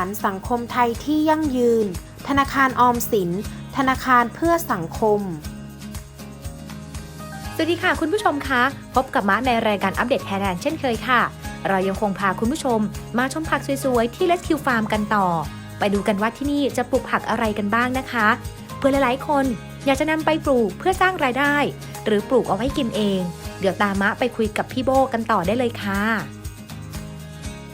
านสังคมไทยที่ยั่งยืน ธนาคารออมสิน ธนาคารเพื่อสังคม สวัสดีค่ะคุณผู้ชมคะ พบกับม้าในรายการอัปเดตไทยแลนด์เช่นเคยค่ะ เรายังคงพาคุณผู้ชม มาชมผักสวยๆ ที่เลสคิวฟาร์มกันต่อ ไปดูกันว่าที่นี่จะปลูกผักอะไรกันบ้างนะคะ เพื่อหลายๆ คนอยากจะนำไปปลูกเพื่อสร้างรายได้ หรือปลูกเอาไว้กินเอง เดี๋ยวตามมะไปคุยกับพี่โบกันต่อได้เลยค่ะ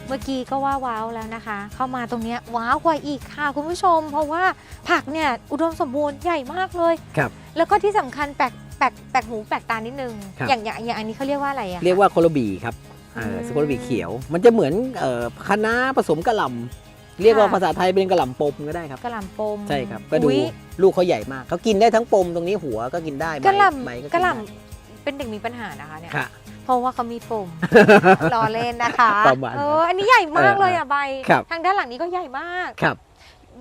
เมื่อกี้ก็ว่าว้าวแล้วนะคะ เข้ามาตรงเนี้ยว้าวกว่าอีกค่ะคุณผู้ชม เพราะว่าผักเนี่ยอุดมสมบูรณ์ใหญ่มากเลยครับแล้วก็ที่สำคัญแปลกแปลกแปลกหูแปลกตานิดนึงครับอย่างอย่างอย่างอันนี้เขาเรียกว่าอะไรอะคะเรียกว่าโคโลบีครับเอออืมสโคโลบีเขียว มันจะเหมือนเอ่อคะน้าผสมกะหล่ำเรียกว่าค่ะภาษาไทยเป็นกะหล่ำปมก็ได้ครับกระหล่ำปมใช่ครับก็ดูอุ๊ยลูกเขาใหญ่มากเขากินได้ทั้งปมตรงนี้หัวก็กินได้ใบกระหล่ใบก็ำนกระหล่ได้ำเป็นเด็กมีปัญหานะคะเนี่ยค่ะ เพราะว่าเขามีปมรอเล่นนะคะประมาณนั้นเอออันนี้ใหญ่มากเลยอะใบ ครับ ทางด้านหลังนี้ก็ใหญ่มาก ครับ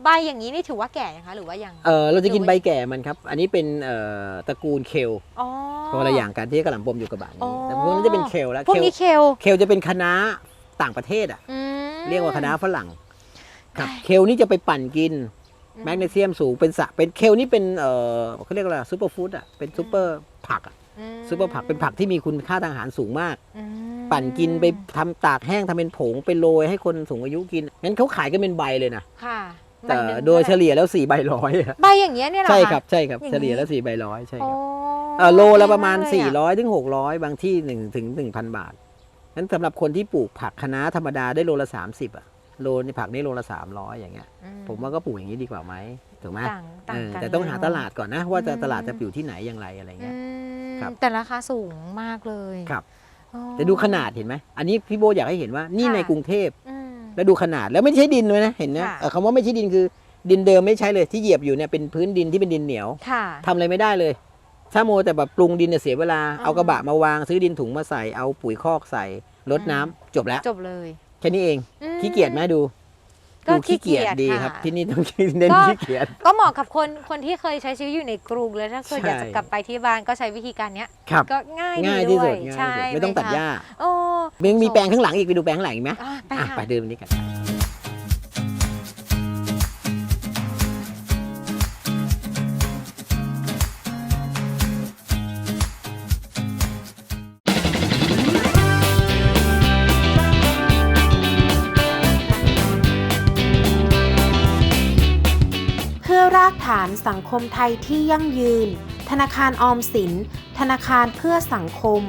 ใบอย่างนี้นี่ถือว่าแก่นะคะหรือว่ายัง เออเราจะกินใบแก่มันครับ อันนี้เป็นเอ่อตระกูลเคลอ๋อ คนละอย่างกันที่กะหล่ำปมอยู่กับบะอ๋อ นี้แต่พวกนี้จะเป็นเคลแล้วพวกเคลนี้เคลเคลจะเป็นคะน้าต่างประเทศอะ อืม เรียกว่าคะน้าฝรั่งครับได้เคลนี่จะไปปั่นกิน อืแมกนีเซียมสูงเป็นสะเป็นเคลนี่เป็นเอ่อเขาเรียกว่าอะไรซูเปอร์ฟู้ดอะเป็นซูเปอร์ผักอะอืม ซูเปอร์ผักเป็นผักที่มีคุณค่าทางอาหารสูงมากอืมปั่นกินไปทำตากแห้งทำเป็นผงไปโรยให้คนสูงอายุกินงั้นเขาขายกันเป็นใบเลยนะค่ะแต่ใบหนึ่งโดยเฉท่าไหร่ลี่ยแล้วสี่ใบร้อยอะใบอย่างเงี้ยเนี่ยเหรอใช่ะครับใช่ครับอย่างนี้เฉลี่ยแล้วสี่ใบร้อยใช่โอ้ครับเอ่อโลละประมาณดีกเลยอ400ถึง600 บางที่1ถึง1,000 บาทนั้นสำหรับคนที่ปลูกผักคะน้าธรรมดาได้โลละ 30อะโลนี่ผักนี่โลละ 300 อย่างเงี้ยอืผมว่าก็ปลูกอย่างนี้ดีกว่าไหมถูกไหมต่างต่างเออกันแต่ต้องหาเลยตเนะลาดก่อนนะ ว่าจะอืมตลาดจะอยู่ที่ไหนอย่างไรอะไรอืเงี้ยม ครับ แต่ราคาสูงมากเลยครับ อ๋อ แต่ดูขนาดเห็นไหม อันนี้พี่โบอยากให้เห็นว่านี่ค่ะ ในกรุงเทพ อืม แล้วดูขนาดแล้วไม่ใช่ดินเลยนะเห็นนะค่ะ เอ่อคำว่าไม่ใช่ดินคือ ดินเดิมไม่ใช้เลยที่เหยียบอยู่เนี่ยเป็นพื้นดินที่เป็นดินเหนียวค่ะ ทำอะไรไม่ได้เลย ถ้าโมแต่แบบปรุงดินเนี่ยเสียเวลาอ๋อเอากระบะมาวางซื้อดินถุงมาใส่เอาปุ๋ยคอกใส่รดน้ำอืมจบแล้วจบเลยแค่นี้เองอืมขี้เกียจไหมดู ก็ดูขี้เกียจขี้เกียจดีค่ะครับ ที่นี่ต้องเน้นก็ขี้เกียจก็เหมาะกับคนคนที่เคยใช้ชีวิตอยู่ในกรุงเลยถ้าเกิดใช่อยากจะกลับไปที่บ้านก็ใช้วิธีการเนี้ยครับก็ง่ายง่ายดีที่ด้วสุยดง่ายใช่ที่สุดไม่ต้องตัดหคะหญ้าโอ้ยังมีแปลงข้างหลังอีกไปดูแปลงข้างหลังอีกไหมอะไปอะค่ะไปเดินนี้กัน รากฐานสังคมไทยที่ยั่งยืน ธนาคารออมสิน ธนาคารเพื่อสังคม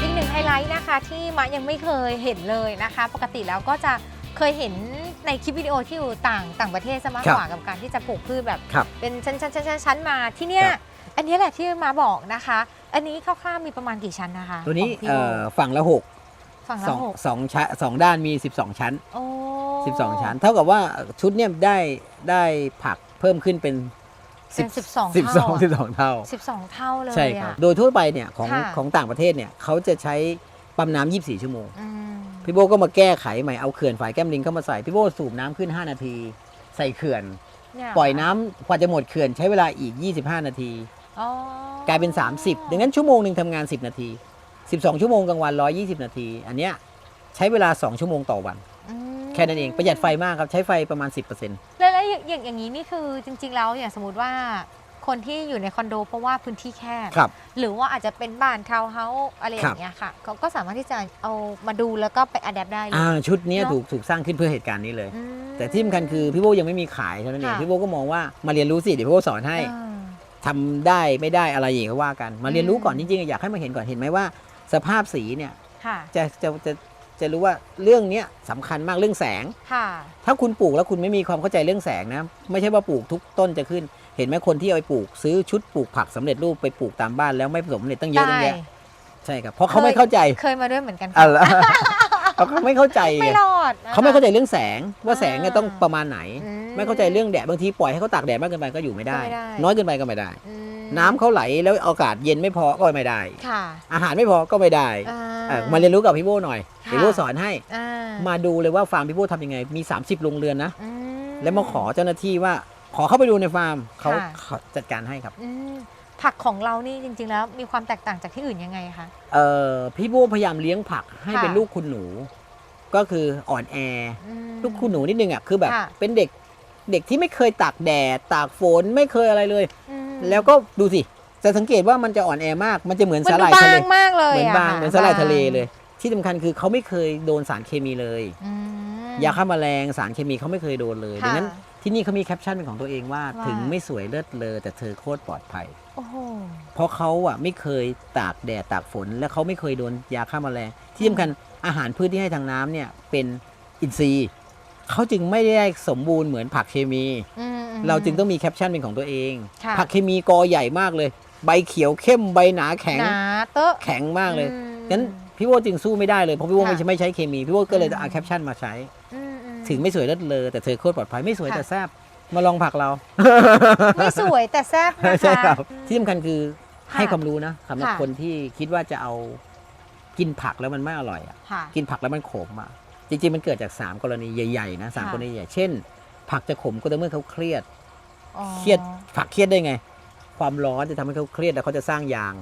อีกหนึ่งไฮไลท์นะคะที่มะยังไม่เคยเห็นเลยนะคะ ปกติแล้วก็จะเคยเห็นในคลิปวิดีโอที่อยู่ต่างต่างประเทศซะมากครับกว่ากับการที่จะปลูกพืชแบบครับเป็นชั้นชั้นชั้นชั้นชั้นมาที่เนี้ยครับ อันนี้แหละที่มาบอกนะคะ อันนี้คร่าวๆมีประมาณกี่ชั้นนะคะตัวนี้ของพี่เอ่โบอฝั่งละหกฝั่งสละองหกสองชั้นสองด้านมี 12 ชั้น โอ้12 ชั้น เท่ากับว่าชุดเนี่ยได้ได้ผักเพิ่มขึ้นเป็นเป็นสิบสองสิบสองเท่าสิบสองเท่า สิบสองเท่าเลยใช่ครับ อะ โดยทั่วไปเนี่ยของค่ะ ของต่างประเทศเนี่ยเขาจะใช้ปั๊มน้ำ24 ชั่วโมง อืมพี่โบก็มาแก้ไขใหม่เอาเขื่อนฝายแก้มลิงเข้ามาใส่ พี่โบสูบน้ำขึ้น 5 นาที ใส่เขื่อนเนี่ปล่อยน้ำกว่าจะหมดเขื่อนใช้เวลาอีก 25 นาทีอ๋อ กลายเป็น 30 ดังนั้นชั่วโมงหนึ่งทำงาน 10 นาที 12 ชั่วโมงกลางวัน 120 นาที อันเนี้ยใช้เวลา 2 ชั่วโมงต่อวันอืมแค่นั้นเองประหยัดไฟมากครับ ใช้ไฟประมาณ 10%แล้วแล้วอย่างอย่างอย่างนี้นี่คือจริง ๆ แล้วอย่างสมมติว่าคนที่อยู่ในคอนโดเพราะว่าพื้นที่แคบครับ หรือว่าอาจจะเป็นบ้านทาวน์เฮาส์อะไรอย่างเงี้ยค่ะเขาก็สามารถที่จะเอามาดูแล้วก็ไปอัดแอปได้เลยอ่าชุดเนี้ยเนอะ ถูกถูกสร้างขึ้นเพื่อเหตุการณ์นี้เลยอืมแต่ที่สำคัญคือพี่โบยังไม่มีขายเท่านั้นเองค่ะ พี่โบก็มองว่ามาเรียนรู้สิเดี๋ยวพี่โบสอนให้อ่า ทำได้ไม่ได้อะไรอย่างก็ว่ากัน มาเรียนรู้ก่อนอืจมริงๆอยากให้มาเห็นก่อนเห็นไหมว่า สภาพสีเนี่ยค่ะจะจะจะจะรู้ว่าเรื่องเนี้ยสำคัญมากเรื่องแสงค่ะถ้าคุณปลูกแล้วคุณไม่มีความเข้าใจเรื่องแสงนะ ไม่ใช่ว่าปลูกทุกต้นจะขึ้น เห็นไหมคนที่เอาไปปลูกซื้อชุดปลูกผักสำเร็จรูปไปปลูกตามบ้านแล้วไม่ผสมเร็จตั้งเยอะตั้งแยะใช่ครับเพราะเขาไม่เข้าใจเคยมาด้วยเหมือนกันอะค่ะไร เขาไม่เข้าใจไม่ไงรอดนะคะ เขาไม่เข้าใจเรื่องแสงว่าแสงเนี่ยอ่าต้องประมาณไหน อืไม่เข้าใจเรื่องแดดบางทีปล่อยให้เขาตากแดดมากเกินไปก็อยู่ไม่ได้ ก็ไม่ได้ น้อยเกินไปก็ไม่ได้ อืมน้ำเขาไหลแล้วอากาศเย็นไม่พอก็ไม่ได้ ค่ะอาหารไม่พอก็ไม่ได้อ่า เออมาเรียนรู้กับพี่โบหน่อยค่ะเดี๋ยวโบสอนให้ อ่ามาดูเลยว่าฟาร์มพี่โบทำยังไงมี 30โรงเรือนนะอืมแล้วมาขอเจ้าหน้าที่ว่าขอเข้าไปดูในฟาร์มเขาค่ะ เขาจัดการให้ครับ อืม ผักของเรานี่จริง ๆ แล้วมีความแตกต่างจากที่อื่นยังไงคะเออพี่โบพยายามเลี้ยงผักให้ค่ะเป็นลูกคุณหนู ก็คืออ่อนแออืม ลูกคุณหนูนิดนึงอะคือแบบค่ะ เป็นเด็กเด็กที่ไม่เคยตากแดดตากฝนไม่เคยอะไรเลย อืมแล้วก็ดูสิจะสังเกตว่ามันจะอ่อนแอมาก มันจะเหมือนมันสาหดูร่ายบาทะเลงมากเลยเหมือนบางะเหมือนสาหร่ายทะเลบางเลย ที่สำคัญคือเขาไม่เคยโดนสารเคมีเลย อืม ยาฆ่าแมลงสารเคมีเขาไม่เคยโดนเลยค่ะดังนั้น ที่นี่เขามีแคปชั่นเป็นของตัวเองว่าว่า ถึงไม่สวยเลิศเลอแต่เธอโคตรปลอดภัย โอ้โห เพราะเขาอะไม่เคยตากแดดตากฝน และเขาไม่เคยโดนยาฆ่าแมลงที่สำคัญอาหารพืชที่ให้ทางน้ำเนี่ยเป็นอินทรีย์เขาจึงไม่ได้สมบูรณ์เหมือนผักเคมี อืมอืม เราจึงต้องมีแคปชั่นเป็นของตัวเอง ค่ะ ผักเคมีกอใหญ่มากเลย ใบเขียวเข้มใบหนาแข็งหนาเตอะ แข็งมากเลยอืมงั้นพี่โวจึงสู้ไม่ได้เลยเพราะพี่โวค่ะ ไม่ใช่ไม่ใช้เคมีพี่โวก็เลยอืมเอาแคปชั่นมาใช้ อืมอืม ถึงไม่สวยเลิศเลอแต่เธอโคตรปลอดภัยไม่สวยค่ะ แต่แซ่บมาลองผักเราไม่สวยแต่แซ่บนะคะใช่ครับอืมที่สำคัญคือค่ะให้ความรู้นะสำหรับค่ะ คนที่คิดว่าจะเอากินผักแล้วมันไม่อร่อยอะค่ะ กินผักแล้วมันขมอะ จริง ๆ มันเกิดจาก 3 กรณีใหญ่ๆนะสามค่ะ กรณีใหญ่เช่น ผักจะขมก็ต่อเมื่อเขาเครียด อ๋อเครียดผักเครียดได้ไง ความร้อนจะทำให้เขาเครียดแล้วเขาจะสร้างยาง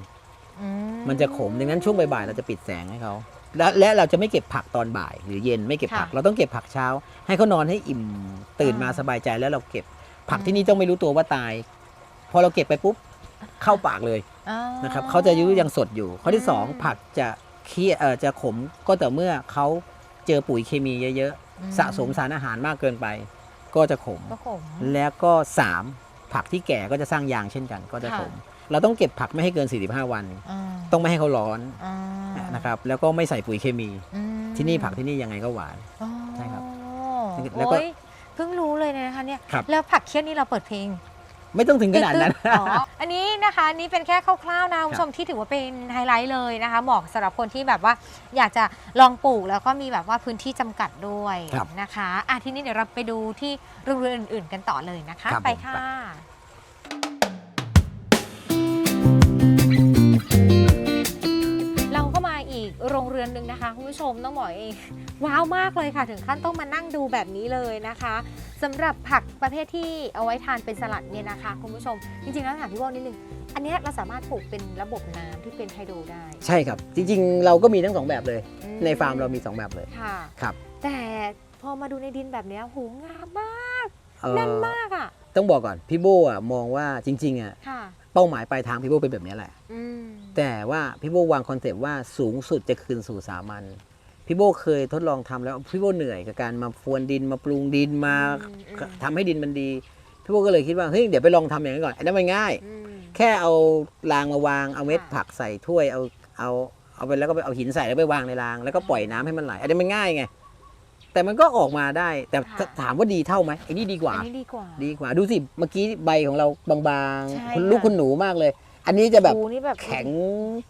อืมันจะขมดังนั้นช่วงบ่ายๆเราจะปิดแสงให้เขา และและเราจะไม่เก็บผักตอนบ่าย หรือเย็นไม่เก็บผัก เราต้องเก็บผักเช้า ให้เขานอนให้อิ่มตื่นมาสบายใจแล้วเราเก็บผักที่นี่ต้องไม่รู้ตัวว่าตาย พอเราเก็บไปปุ๊บเข้าปากเลยอ๋อนะครับเขาจะอายุยังสดอยู่ ข้อที่สองอืมผักจะเครียดเอ่อจะขมก็ต่อเมื่อเขาเจอปุ๋ยเคมีเยอะอืๆสะสมสารอาหารมากเกินไป ก็จะขมก็ขมแล้วก็สามผักที่แก่ก็จะสร้างยางเช่นกัน ก็จะค่ะขม เราต้องเก็บผักไม่ให้เกิน 45 วันอ่าต้องไม่ให้เขาร้อนอ่านะครับ แล้วก็ไม่ใส่ปุ๋ยเคมีอืมที่นี่ผักที่นี่ยังไงก็หวานอ๋อใช่ครับโแล้วก็อ้ยเพิ่งรู้เลยนะคะเนี่ยครับแล้วผักเคี้ยวนี่เราเปิดเพลง ไม่ต้องถึงขนาดนั้นตึ๊ดๆอ๋ออันนี้นะคะนี่เป็นแค่คร่าวๆนะคุณผู้ชมที่ถือว่าเป็นไฮไลท์เลยนะคะเหมาะสำหรับคนที่แบบว่าอยากจะลองปลูกแล้วก็มีแบบว่าพื้นที่จำกัดด้วยครับนะคะอะทีนี้เดี๋ยวเราไปดูที่โรงเรือนอื่น ๆ กันต่อเลยนะคะครับไปผมค่ะ เรือนหนึ่งนะคะคุณผู้ชมต้องบอกเองว้าวมากเลยค่ะ ถึงขั้นต้องมานั่งดูแบบนี้เลยนะคะสำหรับผักประเภทที่เอาไว้ทานเป็นสลัดเนี่ยนะคะคุณผู้ชม จริงๆแล้วถามพี่โบนิดนึงอันเนี้ยเราสามารถปลูกเป็นระบบน้ำที่เป็นไฮโดรได้ ใช่ครับ จริงๆ เราก็มีทั้งสองแบบเลยอืในฟาร์มเรามีสองแบบเลยค่ะครับแต่พอมาดูในดินแบบเนี้ยหูงามมากเอ่อแน่นมากอะต้องบอกก่อนพี่โบอะมองว่าจริงๆอะค่ะ เป้าหมายปลายทางพี่โบเป็นแบบนี้แหละ อืมแต่ว่าพี่โบวางคอนเซปต์ว่าสูงสุดจะคืนสู่สามัญพี่โบเคยทดลองทำแล้วพี่โบเหนื่อยกับการมาฟวนดินมาปรุงดินมาอืมอืมทำให้ดินมันดีพี่โบก็เลยคิดว่าเฮ้ยเดี๋ยวไปลองทำอย่างนั้นก่อนอันนั้นมันง่าย อืม แค่เอารางมาวางเอาเม็ดค่ะผักใส่ถ้วยเอาเอาเอาไปแล้วก็ไปเอาหินใส่แล้วไปวางในรางแล้วก็ปล่อยน้ำให้มันไหลอันนี้มันง่ายไง แต่มันก็ออกมาได้ แต่ค่ะถามว่าดีเท่าไหมไอ้นี่ดีกว่า อันนี้ดีกว่า ดีกว่าดูสิเมื่อกี้ใบของเราบางใช่ๆคุณลูกค่ะ คุณหนูมากเลย อันนี้จะแบบหูนี่แบบแข็ง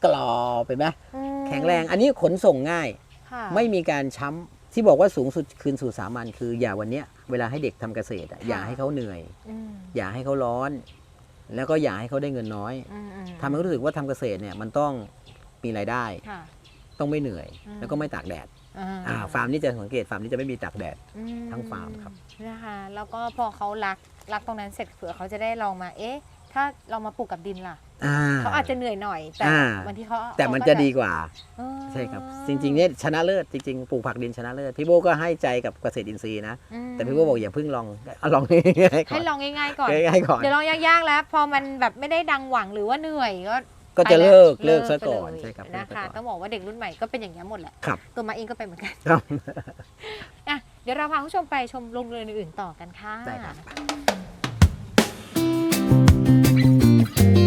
กรอบเห็นไหมอืมแข็งแรงอันนี้ขนส่งง่าย ค่ะไม่มีการช้ำที่บอกว่าสูงสุดคืนสู่สามัญคืออย่าวันเนี้ยเวลาให้เด็กทำเกษตรอะอย่าให้เขาเหนื่อย อืมอย่าให้เขาร้อน แล้วก็อย่าให้เขาได้เงินน้อยอืมอืมทำให้เขารู้สึกว่าทำเกษตรเนี่ยมันต้องมีรายได้ ค่ะ ต้องไม่เหนื่อย อืม แล้วก็ไม่ตากแดด อ่าอ่าฟาร์มนี้จะสังเกตฟาร์มนี้จะไม่มีตากแดด อืมทั้งฟาร์มครับ นะคะแล้วก็พอเขารักรักตรงนั้นเสร็จเผื่อเขาจะได้ลองมาเอ๊ะ ถ้าเรามาปลูกกับดินล่ะ อ่า เขาอาจจะเหนื่อยหน่อย แต่อ่าบางทีเขาแต่มันเขาจะดีกว่า เออใช่ครับ จริงๆเนี่ยชนะเลิศจริงๆปลูกผักดินชนะเลิศพี่โบก็ให้ใจกับเกษตรอินทรีย์นะ อืมแต่พี่โบบอกอย่าเพิ่งลองเอาลองง่ายๆก่อให้นลองง่ายๆก่อนง่ายๆก่อน เดี๋ยวลองยากๆแล้ว พอมันแบบไม่ได้ดังหวังหรือว่าเหนื่อยก็ ก็จะเลิกไปเลิกซะไปก่อนเลยใช่ครับนะเลิกซคะก่อนต้องบอกว่าเด็กรุ่นใหม่ก็เป็นอย่างนี้ยหมดแหละครับตัวมาเองก็เป็นเหมือนกันครับอะเดี๋ยวเราพาคุณผู้ชมไปชมโรงเรือนอื่นๆต่อกันค่ะได้ครับ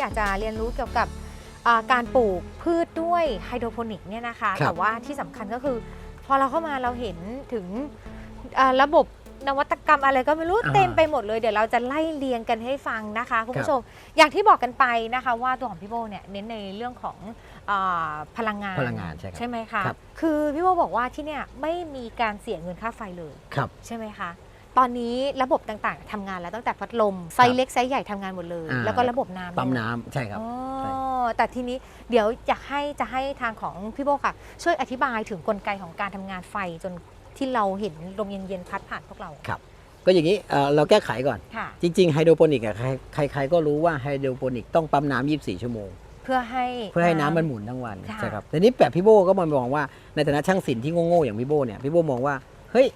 ที่ใครที่อยากจะเรียนรู้เกี่ยวกับอ่าการปลูกพืชด้วยไฮโดรโปนิกเนี่ยนะคะครับแต่ว่าที่สำคัญก็คือ พอเราเข้ามาเราเห็นถึงอ่าระบบนวัตกรรมอะไรก็ไม่รู้อ่าเต็มไปหมดเลย เดี๋ยวเราจะไล่เรียงกันให้ฟังนะคะคุณผู้ชมอย่างที่บอกกันไปนะคะว่าตัวของพี่โบเนี่ยเน้นในเรื่องของอาพลังงานพลังงานใช่ครับใช่ไหมคะครับคือพี่โบบอกว่าที่เนี่ยไม่มีการเสียเงินค่าไฟเลยครับใช่ไหมคะ ตอนนี้ระบบต่างๆทำงานแล้วตั้งแต่พัดลมไซส์เล็กไซส์ใหญ่ทำงานหมดเลย อ่า แล้วก็ระบบน้ำปั๊มน้ำใช่ครับ อ๋อใช่ แต่ทีนี้เดี๋ยวอยากให้จะให้ทางของพี่โบค่ะ ช่วยอธิบายถึงกลไกของการทำงานไฟจนที่เราเห็นลมเย็นๆพัดผ่านพวกเราก็อย่างนี้เอ่อเราแก้ไขก่อน ค่ะ จริงๆไฮโดรโปนิกอะใครใครๆก็รู้ว่าไฮโดรโปนิกต้องปั๊มน้ำ24 ชั่วโมง เพื่อให้ เพื่อให้น้ำมันหมุนทั้งวันค่ะ ใช่ครับแต่นี้แบบพี่โบก็มองว่าในฐานะช่างศิลป์ที่โง่ๆอย่างพี่โบเนี่ยพี่โบมองว่าเฮ้ย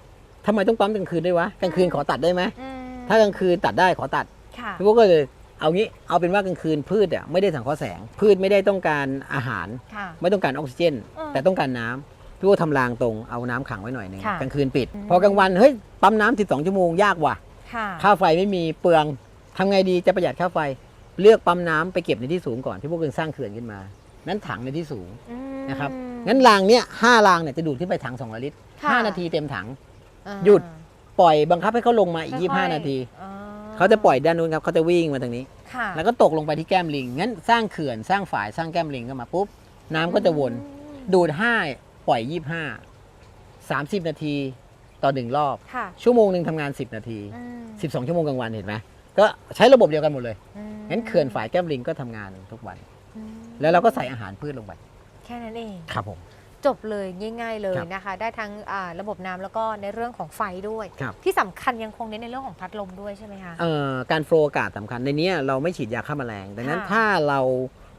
ทำไมต้องปั๊มกลางคืนด้วยวะกลางคืนขอตัดได้ไหมอืมถ้ากลางคืนตัดได้ขอตัดค่ะพี่โบก็เลยเอางี้เอาเป็นว่ากลางคืนพืชอะไม่ได้สังเคราะห์แสง พืชไม่ได้ต้องการอาหาร ค่ะ ไม่ต้องการออกซิเจน อืมแต่ต้องการน้ำพี่โบทำรางตรงเอาน้ำขังไว้หน่อยหนึงค่ะกลางคืนปิด อืม พอกลางวันเฮ้ยปั๊มน้ำ12 ชั่วโมงยากว่ะ ค่ะค่าไฟไม่มีเปลืองทำไงดีจะประหยัดค่าไฟ เลือกปั๊มน้ำไปเก็บในที่สูงก่อนพี่พวกเองสร้างเขื่อนขึ้นมา นั้นถังในที่สูง อืม นะครับ งั้นรางเนี้ยห้ารางเนี่ยจะดูดขึ้นไปถัง200ลิตรค่ะ ห้านาทีเต็มถังอ่า หยุดปล่อยบังคับให้เขาลงมาอีกค่อยๆ25 นาทีอ๋อเขาจะปล่อยด้านนู้นครับเขาจะวิ่งมาทางนี้ค่ะแล้วก็ตกลงไปที่แก้มลิง งั้นสร้างเขื่อนสร้างฝายสร้างแก้มลิงก็มาปุ๊บ น้ำก็จะวน ดูด5ปล่อย 25 30 นาทีต่อหนึ่งรอบค่ะชั่วโมงหนึ่งทำงาน 10 นาทีอืม12 ชั่วโมงกลางวันเห็นไหมก็ใช้ระบบเดียวกันหมดเลยอืมงั้นเขื่อนฝายแก้มลิงก็ทำงานทุกวันอืมแล้วเราก็ใส่อาหารพืชลงไป แค่นั้นเอง ครับผม จบเลยง่ายๆเลยครับนะคะ ได้ทั้งอ่าระบบน้ำแล้วก็ในเรื่องของไฟด้วยครับที่สำคัญยังคงเน้นในเรื่องของพัดลมด้วยใช่ไหมคะเอ่อการโฟลว์อากาศสำคัญในเนี้ยเราไม่ฉีดยาฆ่าแมลง ดังนั้นค่ะถ้าเรา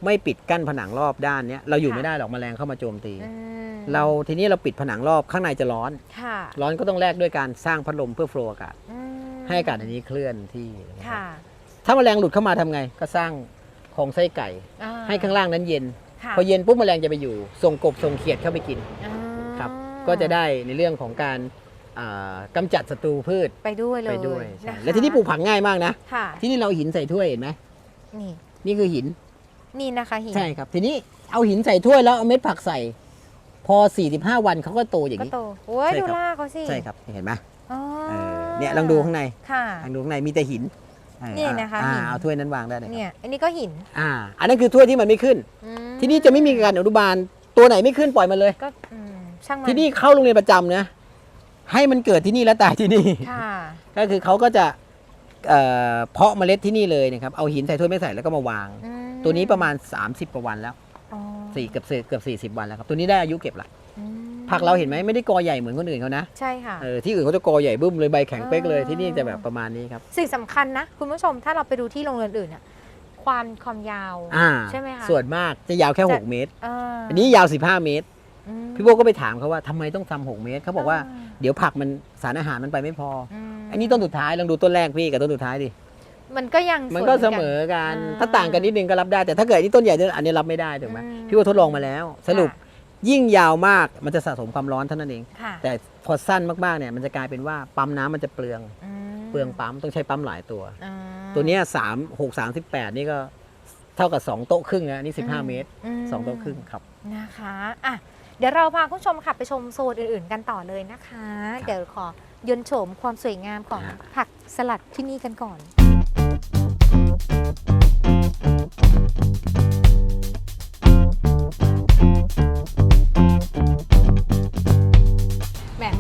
ไม่ปิดกั้นผนังรอบด้านเนี้ยเราอยู่ค่ะไม่ได้หรอกแมลงเข้ามาโจมตีอืมเราทีนี้เราปิดผนังรอบข้างในจะร้อนค่ะร้อนก็ต้องแลกด้วยการสร้างพัดลมเพื่อโฟลว์อากาศอืมให้อากาศในนี้เคลื่อนที่นะครับค่ะถ้าแมลงหลุดเข้ามาทำไง ก็สร้างโครงไส้ไก่อ่ให้ข้างล่างนั้นเย็นค่ะ พอเย็นปุ๊บแมลงจะไปอยู่ส่งกบส่งเขียดเข้าไปกิน อ่าครับ ก็จะได้ในเรื่องของการอ่ากำจัดศัตรูพืชไปด้วยเลยไปด้วยใช่นะคะแล้วที่นี่ปลูกผักง่ายมากนะ ค่ะที่นี่เราหินใส่ถ้วยเห็นไหมนี่นี่คือหิน นี่นะคะหินใช่ครับ ทีนี้เอาหินใส่ถ้วยแล้วเอาเม็ดผักใส่ พอ 45 วันเขาก็โตอย่างก็นี้ โตโอ้ยใช่ดูครับล่ากเขาสิใช่ครับเห็นไหมอ๋อเออเนี่ยลองดูข้างในค่ะ ลองดูข้างในมีแต่หินออเนี่ยนะคะอ่าหินเอาถ้วยนั้นวางได้เลยครับเนี่ยอันนี้ก็หินอ่า อันนั้นคือถ้วยที่มันไม่ขึ้น อืมที่นี่จะไม่มีการอนุบาลตัวไหนไม่ขึ้นปล่อยมันเลย ก็อืมช่างมันที่นี่เข้าโรงเรียนประจำนะให้มันเกิดที่นี่แล้วตายที่นี่ ค่ะ ก็คือเขาก็จะเอ่อเพาะเมล็ดที่นี่เลยนะครับเอาหินใส่ถ้วยไม่ใส่แล้วก็มาวาง อืมตัวนี้ประมาณ 30กว่าวันแล้วอ๋อสี่เกือบสี่เกือบสี่สิบวันแล้วครับ ตัวนี้ได้อายุเก็บละ อืม ผักเราเห็นไหมไม่ได้กอใหญ่เหมือนคนอื่นเขานะใช่ค่ะ เออที่อื่นเขาจะกอใหญ่บึ้มเลยใบแข็งเป๊กเลยอ๋อที่นี่จะแบบประมาณนี้ครับ สิ่งสำคัญนะ คุณผู้ชมถ้าเราไปดูที่โรงเรียนอื่นอะความความยาว อ่าใช่ไหมคะส่วนมากจะยาวแค่จะ6เมตรอ่าอันนี้ยาว 15 เมตร อืมพี่โบก็ไปถามเขาว่าทำไมต้องทำ6เมตรเขาบอกว่าเดี๋ยวผักมันสารอาหารมันไปไม่พอมอันนี้ต้นสุดท้ายลองดูต้นแรกพี่กับต้นสุดท้ายดิมันก็ยังมันก็สเสวยมอกันอ่าถ้าต่างกันนิดนึงก็รับได้แต่ถ้าเกิดอันนี้ต้นใหญ่อันนี้รับไม่ได้ถูกไหมอืม พี่ว่าทดลองมาแล้ว สรุปค่ะ ยิ่งยาวมากมันจะสะสมความร้อนเท่านั้นเอง ค่ะแต่พอสั้นมากๆเนี่ยมันจะกลายเป็นว่าปั๊มน้ำมันจะเปลืองมเปลืองปั๊มต้องใช้ปั๊มหลายตัว อ่าตัวเนี้ยสามหกสามสิบแปดนี่ก็เท่ากับ2โต๊ะครึ่งนะนี่อืม15เมตรม2โต๊ะครึ่งครับ นะคะอะเดี๋ยวเราพาคุณผู้ชมค่ะไปชมโซนอื่น ๆ กันต่อเลยนะคะครับเดี๋ยวขอยนต์โฉมความสวยงามของฮะ ผักสลัดที่นี่กันก่อน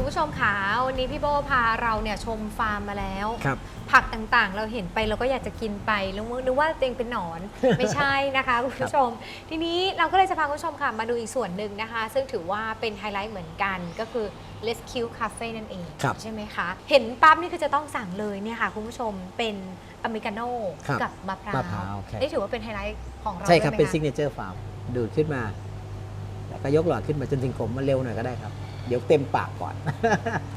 คุณผู้ชมคะวันนี้พี่โบพาเราเนี่ยชมฟาร์มมาแล้ว ครับ ผักต่างๆ เราเห็นไปเราก็อยากจะกินไปแล้วนึกว่าตัวเองเป็นหนอน ไม่ใช่นะคะคุณผู้ชม ทีนี้เราก็เลยจะพาคุณผู้ชมค่ะมาดูอีกส่วนหนึ่งนะคะ ซึ่งถือว่าเป็นไฮไลท์เหมือนกันก็คือ Rescue Cafe นั่นเอง ครับใช่ไหมคะ เห็นปั๊บนี่คือจะต้องสั่งเลยเนี่ยค่ะคุณผู้ชมเป็นอเมริกาโน่ครับกับมะพร้ามะพร้าววใช่นี่ถือว่าเป็นไฮไลท์ของเราใช่ครับ ด้วยไหมเป็นคะซิกเนเจอร์ฟาร์มดูดขึ้นมา แล้วก็ยกหลอดขึ้นมาจนถึงผมมันเร็วหน่อยก็ได้ครับ เดี๋ยวเต็มปากก่อน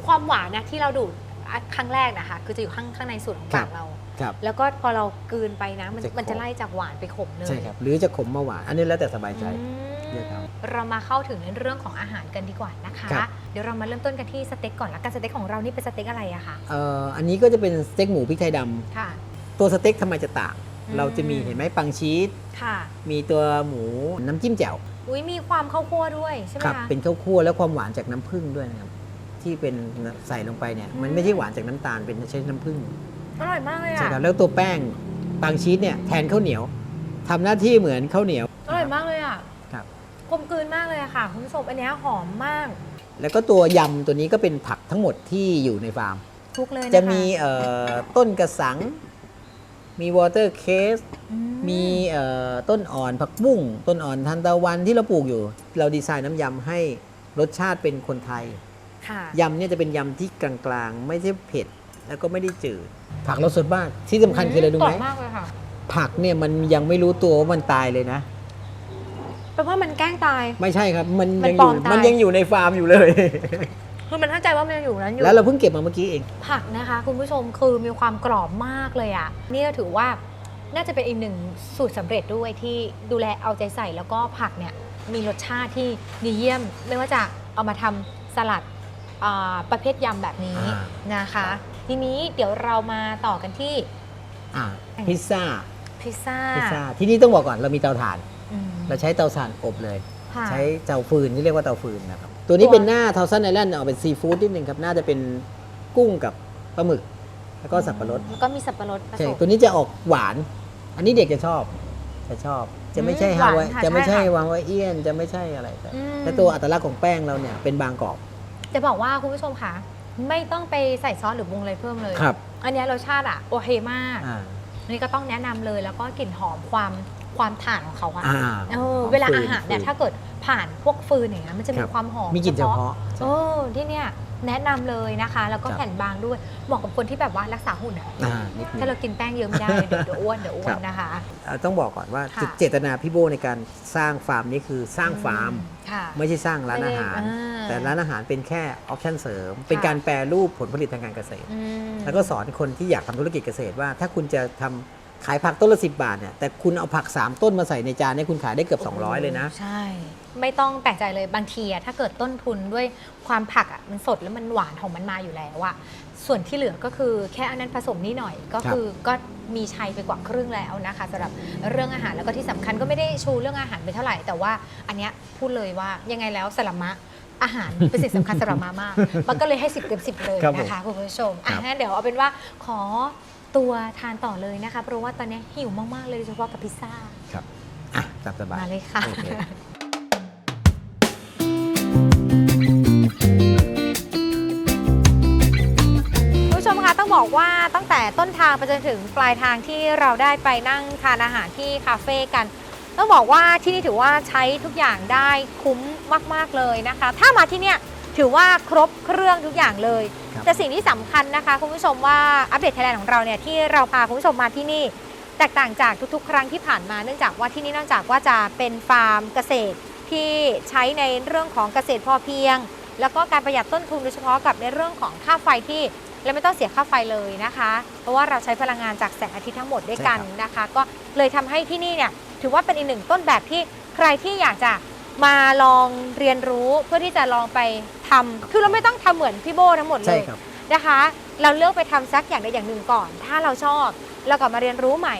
ความหวานนะที่เราดูดอะครั้งแรกนะคะ คือจะอยู่ข้างข้างในส่วนของครัปาบกเรา ครับ แล้วก็พอเรากลืนไปนะ มันจะขม มันจะไล่จากหวานไปขมเลยใช่ครับ หรือจะขมมาหวาน อันนี้แล้วแต่สบายใจ อืมเลือกเอาเรามาเข้าถึงในเรื่องของอาหารกันดีกว่านะคะ ครับ เดี๋ยวเรามาเริ่มต้นกันที่สเต็กก่อนละกันสเต็กของเรานี่เป็นสเต็กอะไรอะคะเอ่ออันนี้ก็จะเป็นสเต็กหมูพริกไทยดำค่ะตัวสเต็กทำไมจะต่าง อืม เราจะมีเห็นไหมปังชีส ค่ะ มีตัวหมูน้ำจิ้มแจ่ว อุ้ยมีความข้าวคั่วด้วยใช่ไหมครับคะเป็นข้าวคั่วแล้วความหวานจากน้ำผึ้งด้วยนะครับ ที่เป็นใส่ลงไปเนี่ยมันไม่ใช่หวานจากน้ำตาลเป็นใช้น้ำผึ้งอร่อยมากเลยใช่อะครับแล้วตัวแป้งปังชีสเนี่ยแทนข้าวเหนียวทำหน้าที่เหมือนข้าวเหนียว อร่อยมากเลยอะครับ กลมกลืนมากเลยอะค่ะคุณผู้ชมอันเนี้ยหอมมากแล้วก็ตัวยำตัวนี้ก็เป็นผักทั้งหมดที่อยู่ในฟาร์มทุกเลยนคจะมีเอ่อต้นกระสัง มีวอเตอร์เคส อืมี เอ่อต้นอ่อนผักบุ้งต้นอ่อนทันตะวันที่เราปลูกอยู่ เราดีไซน์น้ำยำให้รสชาติเป็นคนไทยค่ะยำเนี่ยจะเป็นยำที่กลางๆ ไม่ใช่เผ็ด แล้วก็ไม่ได้จืด ผักเราสดมากที่สำคัญคืออะไรรู้ไหมกรอบมากเลยค่ะผักเนี่ยมันยังไม่รู้ตัวว่ามันตายเลยนะแปลว่ามันแกล้งตาย ไม่ใช่ครับ มันมันยังอปลอยู่มตายมันยังอยู่ในฟาร์มอยู่เลยคือมันเข้าใจว่ามันยังอยู่นั้นอยู่แล้วเราเพิ่งเก็บมาเมื่อกี้เอง ผักนะคะ คุณผู้ชมคือมีความกรอบมากเลยอะ่ะนี่ก็ถือว่า น่าจะเป็นอีกหนึ่งสูตรสำเร็จด้วยที่ดูแลเอาใจใส่แล้วก็ผักเนี่ยมีรสชาติที่ดีเยี่ยม ไม่ว่าจะเอามาทำสลัดอ่าประเภทยำแบบนี้อ่า นะคะ ทีนี้เดี๋ยวเรามาต่อกันที่อ่าพิซซ่าพิซซ่าพิซซ่าที่นี่ต้องบอกก่อนเรามีเตาถ่าน อืมเราใช้เตาถ่านอบเลย ค่ะ ใช้เตาฟืนที่เรียกว่าเตาฟืนนะครับ ตัวนี้ตัวเป็นหน้าทาวซันไอแลนด์เอาเป็นซีฟู้ดนิดนึงครับน่าจะเป็นกุ้งกับปลาหมึก แล้วก็สับปะรดแล้วก็มีสับปะรดผใช่สมตัวนี้จะออกหวาน อันนี้เด็กจะชอบ จะชอบ จะไม่ใช่อืมฮาวายหวานค่ะจะไม่ใช่ใช่ค่ะวางไวเอียน จะไม่ใช่อะไรแต่อืม แต่ตัวอัตลักษณ์ของแป้งเราเนี่ยเป็นบางกรอบ จะบอกว่าคุณผู้ชมค่ะ ไม่ต้องไปใส่ซอสหรือปรุงอะไรเพิ่มเลย ครับ อันเนี้ยรสชาติอะโอเคมาก อ่า อันนี่ก็ต้องแนะนำเลยแล้วก็กลิ่นหอมความความถ่านของเขาอะอ่าเออหอมเวลาฟืนอาหารเนี่ยฟืนถ้าเกิดผ่านพวกฟืนอย่างเงี้ยมันจะมีครับ ความหอมมีกลิ่นเฉพาะ เออที่เนี่ย แนะนำเลยนะคะ แล้วก็ครับแผ่นบางด้วย เหมาะกับคนที่แบบว่ารักษาหุ่นอะอ่านิดนึง ถ้าเรากินแป้งเยอะไม่ได้เดี๋ยวเดี๋ยวอ้วนเดี๋ยวอ้วครันบนะคะ อ่าต้องบอกก่อนว่าค่ะ จุดเจตนาพี่โบในการสร้างฟาร์มนี้คือสร้างฟาร์ม ค่ะ ไม่ใช่สร้างร้านอาหาร ไม่ได้อ่าแต่ร้านอาหารเป็นแค่ออปชั่นเสริม เป็นค่ะ การแปรรูปผลผลิตทางการเกษตร อืม แล้วก็สอนคนที่อยากทำธุรกิจเกษตรว่า ถ้าคุณจะทำขายผักต้นละสิบาทเนี่ยแต่คุณเอาผัก 3 ต้นมาใส่ในจานเนี่ยคุณขายได้เกือบ 200 เลยนะ ใช่ ไม่ต้องแปลกใจเลยบางทีอะถ้าเกิดต้นทุนด้วยความผักอะมันสดแล้วมันหวานของมันมาอยู่แล้วอะส่วนที่เหลือก็คือแค่อันนั้นผสมนิดหน่อยก็คือก็มีชัยไปกว่าครึ่งแล้วนะคะสำหรับเรื่องอาหารแล้วก็ที่สำคัญก็ไม่ได้ชูเรื่องอาหารไปเท่าไหร่ แต่ว่าอันเนี้ยพูดเลยว่ายังไงแล้วสลัมมะอาหารเป็นสิ่งสำคัญสำหรับมามากมันก็เลยให้สิบเต็มสิบเลยครับผมนะคะคุณผู้ชมอะครับ งั้นเดี๋ยวเอาเป็นว่าขอตัวทานต่อเลยนะคะเพราะว่าตอนนี้หิวมากๆเลยโดยเฉพาะกับพิซซ่า ครับ อะตามสบายมาเลยค่ะ โอเค บอกว่าตั้งแต่ต้นทางไปจนถึงปลายทางที่เราได้ไปนั่งทานอาหารที่คาเฟ่กัน ต้องบอกว่าที่นี่ถือว่าใช้ทุกอย่างได้คุ้มมาก ๆ เลยนะคะ ถ้ามาที่เนี่ยถือว่าครบเครื่องทุกอย่างเลยครับแต่สิ่งที่สำคัญนะคะคุณผู้ชมว่าอัปเดตไทยแลนด์ของเราเนี่ยที่เราพาคุณผู้ชมมาที่นี่ แตกต่างจากทุกๆ ครั้งที่ผ่านมาเนื่องจากว่าที่นี่นอกจากว่าจะเป็นฟาร์มเกษตรที่ใช้ในเรื่องของเกษตรพอเพียง แล้วก็การประหยัดต้นทุนโดยเฉพาะกับในเรื่องของค่าไฟที่ และไม่ต้องเสียค่าไฟเลยนะคะ เพราะว่าเราใช้พลังงานจากแสงอาทิตย์ทั้งหมดด้วยกันใช่ครับนะคะ ก็เลยทำให้ที่นี่เนี่ยถือว่าเป็นอีกหนึ่งต้นแบบที่ใครที่อยากจะมาลองเรียนรู้เพื่อที่จะลองไปทำคือเราไม่ต้องทำเหมือนพี่โบทั้งหมดเลใช่ยครับนะคะ เราเลือกไปทำสักอย่างใดอย่างหนึ่งก่อน ถ้าเราชอบเรากลับมาเรียนรู้ใหม่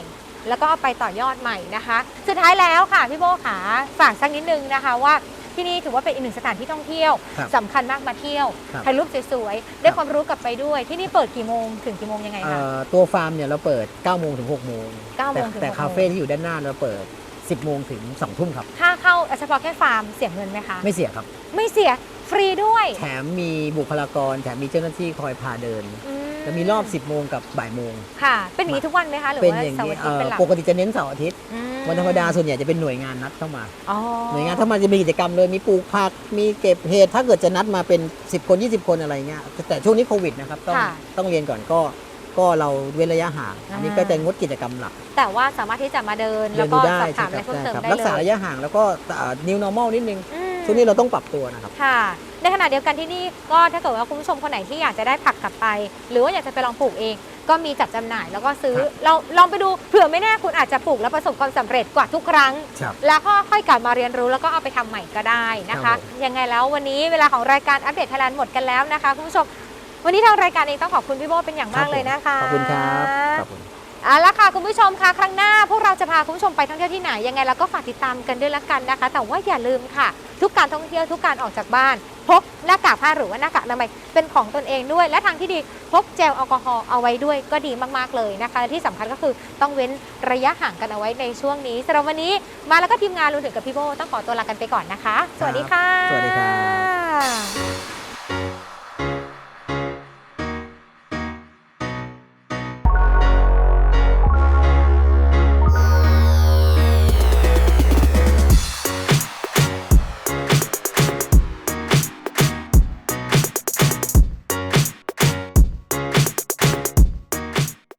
แล้วก็เอาไปต่อยอดใหม่นะคะ สุดท้ายแล้วค่ะพี่โบขาฝากสักนิดนึงนะคะว่า ที่นี่ถือว่าเป็นอีกหนึ่งสถานที่ท่องเที่ยวครับสำคัญมากมาเที่ยวครับถ่ายรูปสวยๆได้ความรู้กลับไปด้วย ที่นี่เปิดกี่โมงถึงกี่โมงยังไงเอ่คะ อตัวฟาร์มเนี่ยเราเปิด9โมงถึง6โมง9โมง แต่ถึงแต่6โมงคาเฟ่ที่อยู่ด้านหน้าเราเปิด 10โมงถึง2ทุ่มครับ ค่าเข้าเฉพาะแค่ฟาร์มเสียเงินไหมคะ ไม่เสียครับ ไม่เสียฟรีด้วยแถมมีบุคลากร แถมมีเจ้าหน้าที่คอยพาเดิน อืม จะมีรอบ 10 โมงกับบ่ายโมง ค่ะ เป็นอย่างนี้ทุกวันไหมคะหรือเป็นว่าอย่างเสาร์นี้อาทิตย์เอ่เป็นอหลักปกติจะเน้นเสาร์อาทิตย์ อืมวันธรรมดาส่วนใหญ่จะเป็นหน่วยงานนัดเข้ามา อ๋อหน่วยงานถ้ามาจะมีกิจกรรมเลย มีปลูกผัก มีเก็บเห็ด ถ้าเกิดจะนัดมาเป็น 10 คน 20 คนอะไรเงี้ย แต่ช่วงนี้โควิดนะครับต้องค่ะต้องเรียนก่อนก็ ก็เราเว้นระยะห่าง อันนี้อ่า ก็จะงดกิจกรรมหลักแต่ว่าสามารถที่จะมาเดินเรีแล้ยวนก็ดูได้สอบถามใช่อะไรครับเพิ่มได้เติมครับได้รักษาเลยระยะห่างแล้วก็เอ่อ new normal นิดนึง อืมช่วงนี้เราต้องปรับตัวนะครับ ค่ะ ในขณะเดียวกันที่นี่ก็ถ้าเกิดว่าคุณผู้ชมคนไหนที่อยากจะได้ผักกลับไป หรือว่าอยากจะไปลองปลูกเอง ก็มีจัดจำหน่ายแล้วก็ซื้อครับเราลองไปดูเผื่อไม่แน่คุณอาจจะปลูกแล้วประสบความสำเร็จกว่าทุกครั้ง ครับ แล้วก็ค่อยกลับมาเรียนรู้แล้วก็เอาไปทำใหม่ก็ได้นะครัคะ บผม ยังไงแล้ววันนี้เวลาของรายการอัปเดตไทยแลนด์หมดกันแล้วนะคะคุณผู้ชม วันนี้ทางรายการเองต้องขอบคุณพี่โบเป็นอย่างมากเลยนะคะ ขอบคุณครับขอบคุณ เอาละค่ะคุณผู้ชมค่ะครั้งหน้าพวกเราจะพาคุณผู้ชมไปท่องเที่ยวที่ไหนยังไงเราก็ฝากติดตามกันด้วยละกันนะคะ แต่ว่าอย่าลืมค่ะ ทุกการท่องเที่ยวทุกการออกจากบ้าน พกหน้ากากผ้าหรือว่าหน้ากากอนามัยเป็นของตนเองด้วย และทางที่ดีพกเจลแอลกอฮอล์เอาไว้ด้วยก็ดีมากๆเลยนะคะ ที่สำคัญก็คือต้องเว้นระยะห่างกันเอาไว้ในช่วงนี้สำหรับวันนี้มาแล้วก็ทีมงานรวมถึงกับพี่โบต้องขอตัวลากันไปก่อนนะคะ สวัสดีค่ะสวัสดีครับ